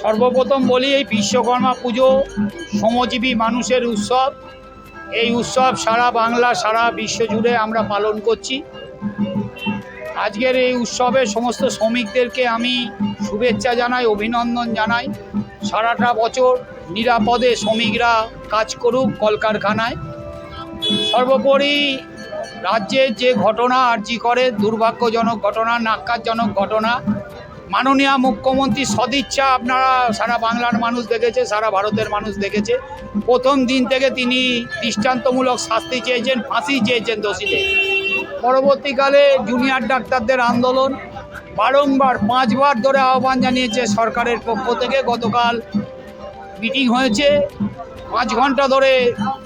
সর্বপ্রথম বলি এই বিশ্বকর্মা পুজো শ্রমজীবী মানুষের উৎসব। এই উৎসব সারা বাংলা, সারা বিশ্ব জুড়ে আমরা পালন করছি। আজকের এই উৎসবে সমস্ত শ্রমিকদেরকে আমি শুভেচ্ছা জানাই, অভিনন্দন জানাই। সারাটা বছর নিরাপদে শ্রমিকরা কাজ করুক কলকারখানায়। সর্বোপরি রাজ্যের যে ঘটনা আর্জি করে, দুর্ভাগ্যজনক ঘটনা, নাক্কারজনক ঘটনা মাননীয় মুখ্যমন্ত্রী সদিচ্ছা আপনারা সারা বাংলার মানুষ দেখেছে, সারা ভারতের মানুষ দেখেছে। প্রথম দিন থেকে তিনি দৃষ্টান্তমূলক শাস্তি চেয়েছেন, ফাঁসি চেয়েছেন দোষীদের। পরবর্তীকালে জুনিয়র ডাক্তারদের আন্দোলন, বারংবার, পাঁচবার ধরে আহ্বান জানিয়েছে সরকারের পক্ষ থেকে। গতকাল মিটিং হয়েছে, পাঁচ ঘণ্টা ধরে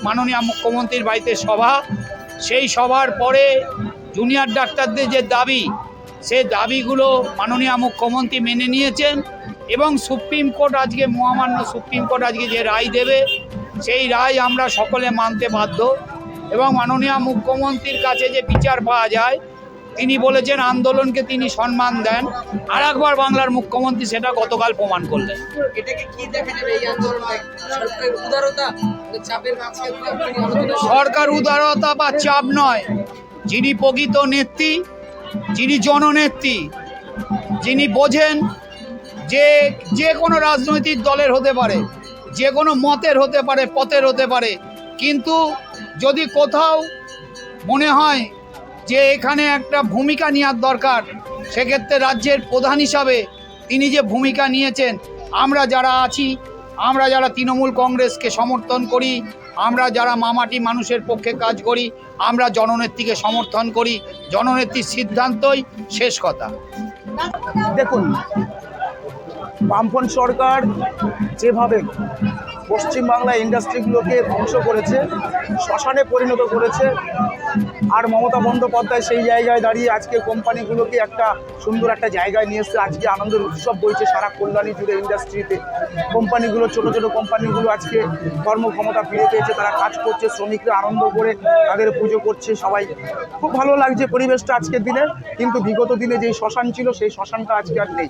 মাননীয় মুখ্যমন্ত্রীর বাড়িতে সভা। সেই সভার পরে জুনিয়র ডাক্তারদের যে দাবি সেই দাবিগুলো মাননীয় মুখ্যমন্ত্রী মেনে নিয়েছেন এবং সুপ্রিম কোর্ট আজকে মহামান্য সুপ্রিম কোর্ট আজকে যে রায় দেবে সেই রায় আমরা সকলে মানতে বাধ্য। এবং মাননীয় মুখ্যমন্ত্রীর কাছে যে বিচার পাওয়া যায় তিনি বলেছেন আন্দোলনকে তিনি সম্মান দেন। আর একবার বাংলার মুখ্যমন্ত্রী সেটা গতকাল প্রমাণ করলেন। সরকার উদারতা বা চাপ নয়। যিনি প্রকৃত নেত্রী যিনি জননেত্রী, যিনি বোঝেন যে যে কোনো রাজনৈতিক দলের হতে পারে, যে কোনো মতের হতে পারে, পথের হতে পারে, কিন্তু যদি কোথাও মনে হয় যে এখানে একটা ভূমিকা নেওয়ার দরকার, সেক্ষেত্রে রাজ্যের প্রধান হিসাবে তিনি যে ভূমিকা নিয়েছেন, আমরা যারা আছি, আমরা যারা তৃণমূল কংগ্রেসকে সমর্থন করি আমরা যারা মামাটি মানুষের পক্ষে কাজ করি, আমরা জননেত্রীকে সমর্থন করি। জননেত্রীর সিদ্ধান্তই শেষ কথা। দেখুন বামফন সরকার যেভাবে পশ্চিমবাংলা ইন্ডাস্ট্রিগুলোকে ধ্বংস করেছে, শ্মশানে পরিণত করেছে। আর মমতা বন্দ্যোপাধ্যায় সেই জায়গায় দাঁড়িয়ে আজকে কোম্পানিগুলোকে একটা সুন্দর একটা জায়গায় নিয়ে এসছে। আজকে আনন্দের উৎসব বইছে সারা কল্যাণী জুড়ে ইন্ডাস্ট্রিতে। কোম্পানিগুলো, ছোট ছোট কোম্পানিগুলো আজকে কর্মক্ষমতা ফিরে পেয়েছে, তারা কাজ করছে, শ্রমিকরা আনন্দ করে তাদের পুজো করছে সবাই। খুব ভালো লাগছে পরিবেশটা আজকের দিনে, কিন্তু বিগত দিনে যেই শ্মশান ছিল, সেই শ্মশানটা আজকে আর নেই।